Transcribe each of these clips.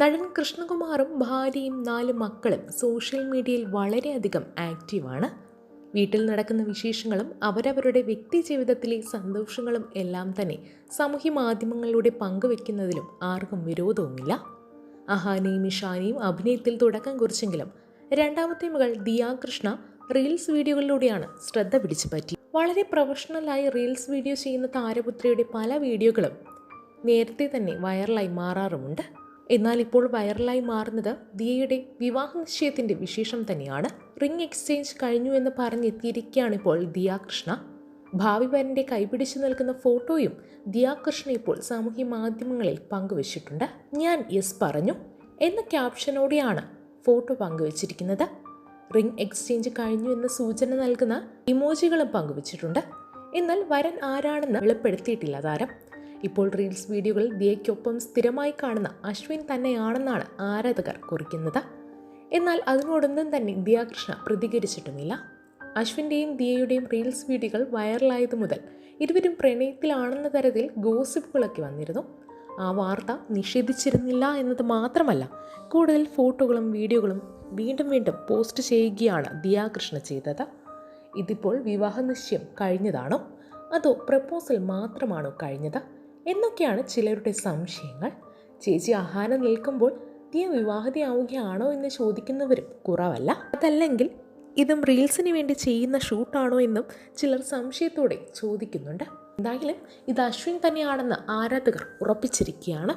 നടൻ കൃഷ്ണകുമാറും ഭാര്യയും നാല് മക്കളും സോഷ്യൽ മീഡിയയിൽ വളരെയധികം ആക്റ്റീവാണ്. വീട്ടിൽ നടക്കുന്ന വിശേഷങ്ങളും അവരവരുടെ വ്യക്തി ജീവിതത്തിലെ സന്തോഷങ്ങളും എല്ലാം തന്നെ സാമൂഹ്യ മാധ്യമങ്ങളിലൂടെ പങ്കുവെക്കുന്നതിലും ആർക്കും വിരോധവുമില്ല. അഹാനയും ഇഷാനയും അഭിനയത്തിൽ തുടക്കം കുറിച്ചെങ്കിലും രണ്ടാമത്തെ മകൾ ദിയാ കൃഷ്ണ റീൽസ് വീഡിയോകളിലൂടെയാണ് ശ്രദ്ധ പിടിച്ചു പറ്റി. വളരെ പ്രൊഫഷണലായി റീൽസ് വീഡിയോ ചെയ്യുന്ന താരപുത്രിയുടെ പല വീഡിയോകളും നേരത്തെ തന്നെ വൈറലായി മാറാറുമുണ്ട്. എന്നാൽ ഇപ്പോൾ വൈറലായി മാറുന്നത് ദിയയുടെ വിവാഹ നിശ്ചയത്തിന്റെ വിശേഷം തന്നെയാണ്. റിംഗ് എക്സ്ചേഞ്ച് കഴിഞ്ഞു എന്ന് പറഞ്ഞെത്തിയിരിക്കുകയാണ് ഇപ്പോൾ ദിയ കൃഷ്ണ ഭാവി വരന്റെ കൈപിടിച്ചു നിൽക്കുന്ന ഫോട്ടോയും ദിയ കൃഷ്ണ ഇപ്പോൾ സാമൂഹ്യ മാധ്യമങ്ങളിൽ പങ്കുവച്ചിട്ടുണ്ട്. ഞാൻ യെസ് പറഞ്ഞു. എന്ന ക്യാപ്ഷനോടെയാണ് ഫോട്ടോ പങ്കുവച്ചിരിക്കുന്നത്. റിംഗ് എക്സ്ചേഞ്ച് കഴിഞ്ഞു എന്ന സൂചന നൽകുന്ന ഇമോജികളും പങ്കുവച്ചിട്ടുണ്ട്. എന്നാൽ വരൻ ആരാണെന്ന് വെളിപ്പെടുത്തിയിട്ടില്ല താരം. ഇപ്പോൾ റീൽസ് വീഡിയോകൾ ദിയയ്ക്കൊപ്പം സ്ഥിരമായി കാണുന്ന അശ്വിൻ തന്നെയാണെന്നാണ് ആരാധകർ കുറിക്കുന്നത്. എന്നാൽ അതിനോടൊന്നും തന്നെ ദിയ കൃഷ്ണ പ്രതികരിച്ചിട്ടുമില്ല. അശ്വിന്റെയും ദിയയുടെയും റീൽസ് വീഡിയോകൾ വൈറലായത് മുതൽ ഇരുവരും പ്രണയത്തിലാണെന്ന തരത്തിൽ ഗോസിപ്പുകളൊക്കെ വന്നിരുന്നു. ആ വാർത്ത നിഷേധിച്ചിരുന്നില്ല എന്നത് മാത്രമല്ല കൂടുതൽ ഫോട്ടോകളും വീഡിയോകളും വീണ്ടും വീണ്ടും പോസ്റ്റ് ചെയ്യുകയാണ് ദിയാകൃഷ്ണ ചെയ്തത്. ഇതിപ്പോൾ വിവാഹ നിശ്ചയം കഴിഞ്ഞതാണോ? അതോ പ്രപ്പോസൽ മാത്രമാണോ കഴിഞ്ഞത്? എന്നൊക്കെയാണ് ചിലരുടെ സംശയങ്ങൾ. ചേച്ചി ആഹാരം നിൽക്കുമ്പോൾ ദിയ വിവാഹിതയാവുകയാണോ? എന്ന് ചോദിക്കുന്നവരും കുറവല്ല. അതല്ലെങ്കിൽ ഇതും റീൽസിന് വേണ്ടി ചെയ്യുന്ന ഷൂട്ടാണോ? എന്നും ചിലർ സംശയത്തോടെ ചോദിക്കുന്നുണ്ട്. എന്തായാലും ഇത് അശ്വിൻ തന്നെയാണെന്ന് ആരാധകർ ഉറപ്പിച്ചിരിക്കുകയാണ്.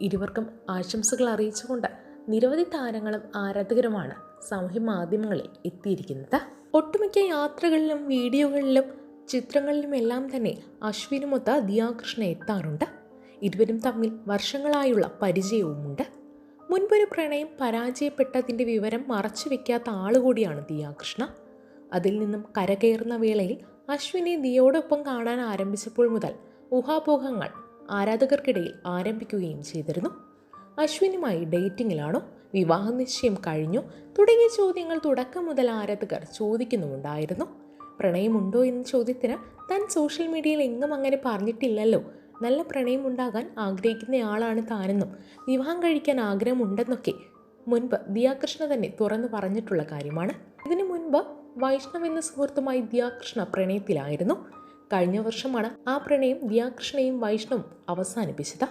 ഇരുവർക്കും ആശംസകൾ അറിയിച്ചുകൊണ്ട് നിരവധി താരങ്ങളും ആരാധകരുമാണ് സാമൂഹ്യ മാധ്യമങ്ങളിൽ എത്തിയിരിക്കുന്നത്. ഒട്ടുമിക്ക യാത്രകളിലും വീഡിയോകളിലും ചിത്രങ്ങളിലുമെല്ലാം തന്നെ അശ്വിനുമൊത്ത ദിയാകൃഷ്ണ എത്താറുണ്ട്. ഇരുവരും തമ്മിൽ വർഷങ്ങളായുള്ള പരിചയവുമുണ്ട്. മുൻപൊരു പ്രണയം പരാജയപ്പെട്ടതിന്റെ വിവരം മറച്ചു വെക്കാത്ത ആളുകൂടിയാണ് ദിയാകൃഷ്ണ. അതിൽ നിന്നും കരകയറുന്ന വേളയിൽ അശ്വിനെ ദിയോടൊപ്പം കാണാൻ ആരംഭിച്ചപ്പോൾ മുതൽ ഊഹാപോഹങ്ങൾ ആരാധകർക്കിടയിൽ ആരംഭിക്കുകയും ചെയ്തിരുന്നു. അശ്വിനുമായി ഡേറ്റിങ്ങിലാണോ വിവാഹ നിശ്ചയം കഴിഞ്ഞു തുടങ്ങിയ ചോദ്യങ്ങൾ തുടക്കം മുതൽ ആരാധകർ ചോദിക്കുന്നുമുണ്ടായിരുന്നു. പ്രണയമുണ്ടോ എന്ന ചോദ്യത്തിന് താൻ സോഷ്യൽ മീഡിയയിൽ എങ്ങും അങ്ങനെ പറഞ്ഞിട്ടില്ലല്ലോ. നല്ല പ്രണയമുണ്ടാകാൻ ആഗ്രഹിക്കുന്നയാളാണ് താനെന്നും വിവാഹം കഴിക്കാൻ ആഗ്രഹമുണ്ടെന്നൊക്കെ മുൻപ് ദിയാകൃഷ്ണ തന്നെ തുറന്നു പറഞ്ഞിട്ടുള്ള കാര്യമാണ്. ഇതിനു മുൻപ് വൈഷ്ണവ് എന്ന സുഹൃത്തുമായി ദിയാകൃഷ്ണ പ്രണയത്തിലായിരുന്നു. കഴിഞ്ഞ വർഷമാണ് ആ പ്രണയം ദിയാകൃഷ്ണയും വൈഷ്ണവും അവസാനിപ്പിച്ചത്.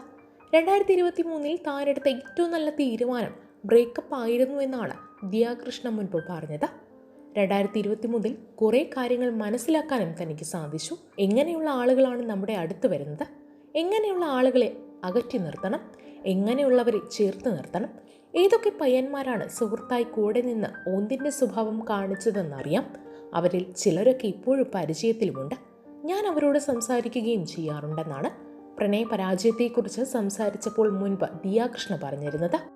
രണ്ടായിരത്തി ഇരുപത്തി മൂന്നിൽ താനെടുത്ത ഏറ്റവും നല്ല തീരുമാനം ബ്രേക്കപ്പ് ആയിരുന്നു എന്നാണ് ദിയാകൃഷ്ണ മുൻപ് പറഞ്ഞത്. രണ്ടായിരത്തി ഇരുപത്തി മൂന്നിൽ കുറേ കാര്യങ്ങൾ മനസ്സിലാക്കാനും തനിക്ക് സാധിച്ചു. എങ്ങനെയുള്ള ആളുകളാണ് നമ്മുടെ അടുത്ത് വരുന്നത്? എങ്ങനെയുള്ള ആളുകളെ അകറ്റി നിർത്തണം? എങ്ങനെയുള്ളവരെ ചേർത്ത് നിർത്തണം? ഏതൊക്കെ പയ്യന്മാരാണ് സുഹൃത്തായി കൂടെ നിന്ന് ഓന്തിന്റെ സ്വഭാവം കാണിച്ചതെന്നറിയാം. അവരിൽ ചിലരൊക്കെ ഇപ്പോഴും പരിചയത്തിലുമുണ്ട്. ഞാൻ അവരോട് സംസാരിക്കുകയും ചെയ്യാറുണ്ടെന്നാണ്. പ്രണയ പരാജയത്തെക്കുറിച്ച് സംസാരിച്ചപ്പോൾ മുൻപ് ദിയാകൃഷ്ണ പറഞ്ഞിരുന്നത്.